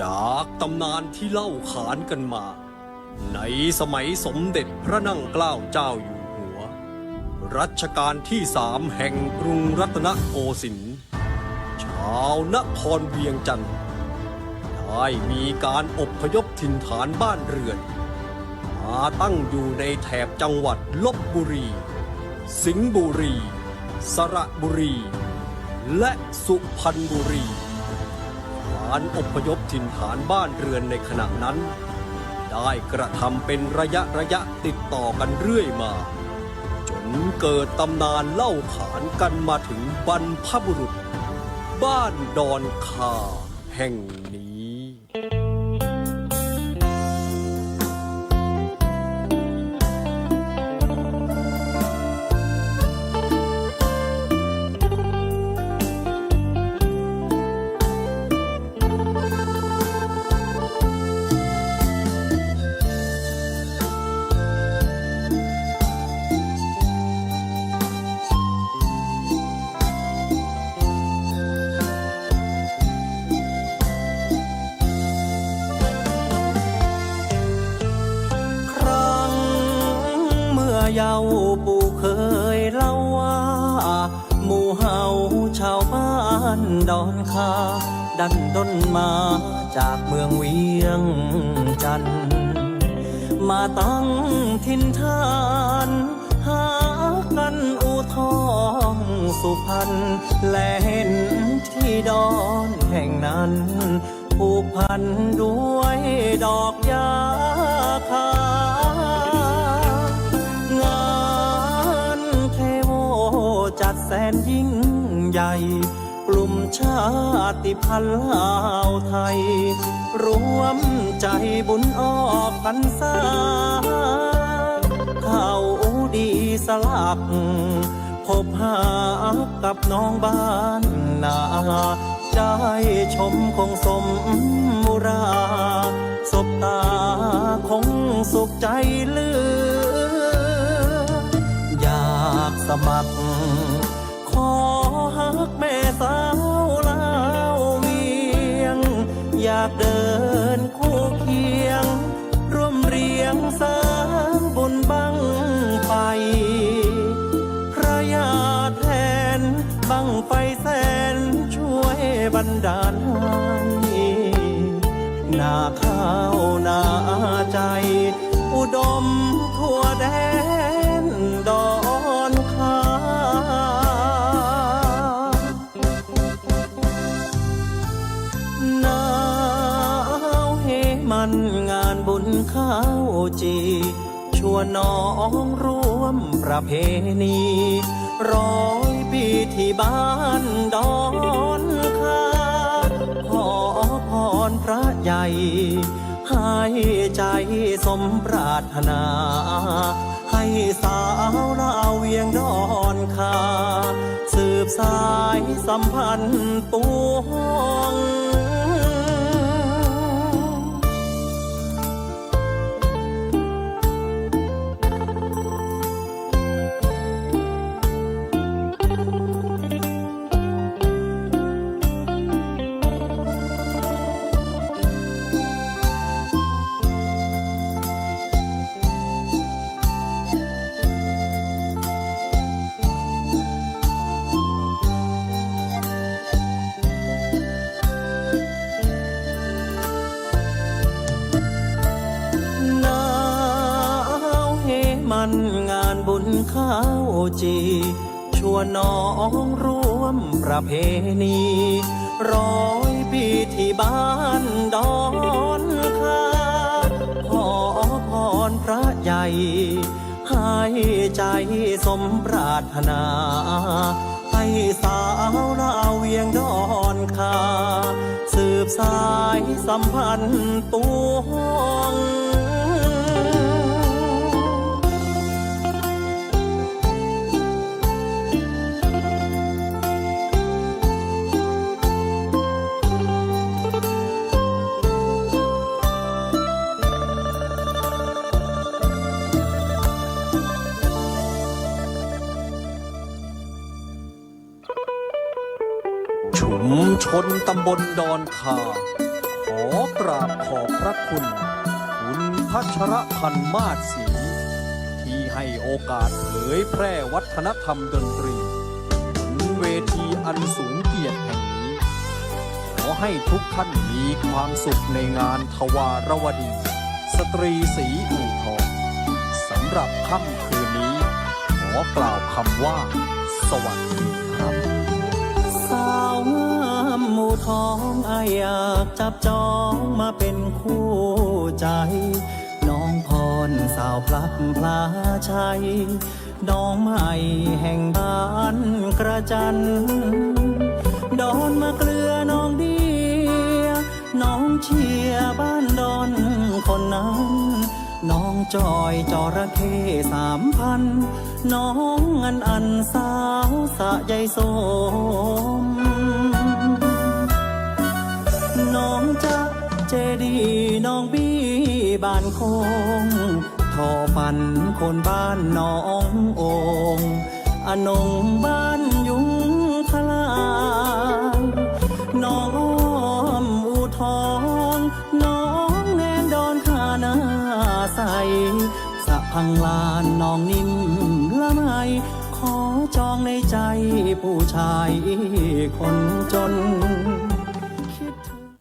จากตำนานที่เล่าขานกันมา ในสมัยสมเด็จพระนั่งเกล้าเจ้าอยู่หัว รัชกาลที่สามแห่งกรุงรัตนโกสินทร์ชาวนครเวียงจันทร์ได้มีการอบพยพถิ่นฐานบ้านเรือน มาตั้งอยู่ในแถบจังหวัดลบบุรี สิงห์บุรี สระบุรี และสุพรรณบุรี การอพยพถิ่นฐานบ้านเรือนในขณะนั้น ได้กระทำเป็นระยะระยะติดต่อกันเรื่อยมา จนเกิดตำนานเล่าขานกันมาถึงบรรพบุรุษ บ้านดอนคาแห่งนี้ เยาวปู่เคยเล่าว่าหมู่เฮาชาวบ้านดอนคา ดันด้นมาจากเมืองเวียงจันทน์มาตั้งถิ่นฐานหากันอูทองสุพรรณและเห็นที่ดอนแห่งนั้นผูกพันด้วยดอกยาคา ใหญ่ กลุ่มชาติพันธุ์ลาวไทย รวมใจบุญออกพรรษาเข้าดีสลัก พบหากับน้องบ้านนาได้ชมคงสมมุรา สบตาคงสุขใจเลืออยากสมัคร สาวลาวเวียง อยากเดินคู่เคียง ร่วมเรียงสร้างบุญบังไฟพระยาแทนบังไฟแสนช่วยบันดาลให้นาข้าวนาใจ อุดม ข้าวจีชวนน้องร่วมประเพณี ร้อยปีที่บ้านดอนคาขอพรพระใหญ่ ให้ใจสมปรารถนา ให้สาวลาวเวียงดอนคา สืบสายสัมพันธ์ปวง มันงานบุญข้าวจีชวนน้องร่วมประเพณี ร้อยปีที่บ้านดอนคาขอพรพระใหญ่ ให้ใจสมปรารถนา ให้สาวลาเวียงดอนคา สืบสายสัมพันธ์ปวง มชนตำบลดอนคา ขอกราบขอบพระคุณ คุณพัชรพันธ์มาศศรีที่ให้โอกาสเผยแพร่วัฒนธรรมดนตรีบนเวทีอันสูงเกียรติแห่งนี้ ขอให้ทุกท่านมีความสุขในงานทวารวดี สตรีสีอู่ทองสำหรับค่ำคืนนี้ ขอกล่าวคำว่า สวัสดี ท้องอายอยากจับจองมาเป็นคู่ใจ น้องพรสาวพลับพลาชัยน้องใหม่แห่งบ้านกระจัน ดอนมาเกลือน้องเดียน้องเชียบ้านดอนคนนั้น น้องจอยจระเข้สามพัน น้องอันอันสาวสะใยสม จดีน้องบี้บ้านคง ทอฟันคนบ้านน้องโองอนงบ้านยุงทลายน้องอ้อมอูทอง น้องแนนดอนขานาใสสะพังลานน้องนิ่มละไมขอจองในใจผู้ชายคนจน